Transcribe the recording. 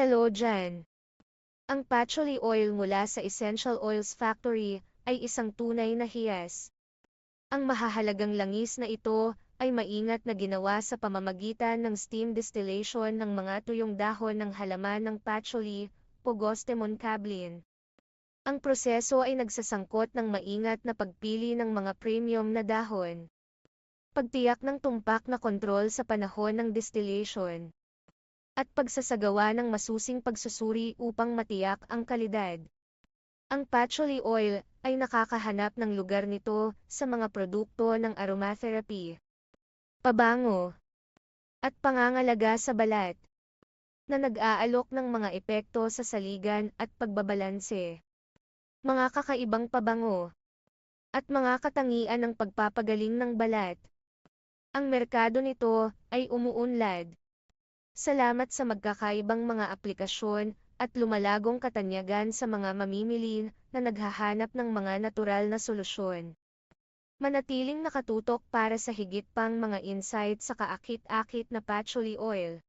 Hello Jan. Ang patchouli oil mula sa Essential Oils Factory ay isang tunay na hiyas. Ang mahahalagang langis na ito ay maingat na ginawa sa pamamagitan ng steam distillation ng mga tuyong dahon ng halaman ng patchouli, Pogostemon cablin. Ang proseso ay nagsasangkot ng maingat na pagpili ng mga premium na dahon. Pagtiyak ng tumpak na kontrol sa panahon ng distillation. At pagsasagawa ng masusing pagsusuri upang matiyak ang kalidad. Ang patchouli oil ay nakakahanap ng lugar nito sa mga produkto ng aromatherapy, pabango, at pangangalaga sa balat, na nag-aalok ng mga epekto sa saligan at pagbabalanse. Mga kakaibang pabango, at mga katangian ng pagpapagaling ng balat. Ang merkado nito ay umuunlad. Salamat sa magkakaibang mga aplikasyon at lumalagong katanyagan sa mga mamimili na naghahanap ng mga natural na solusyon. Manatiling nakatutok para sa higit pang mga insight sa kaakit-akit na patchouli oil.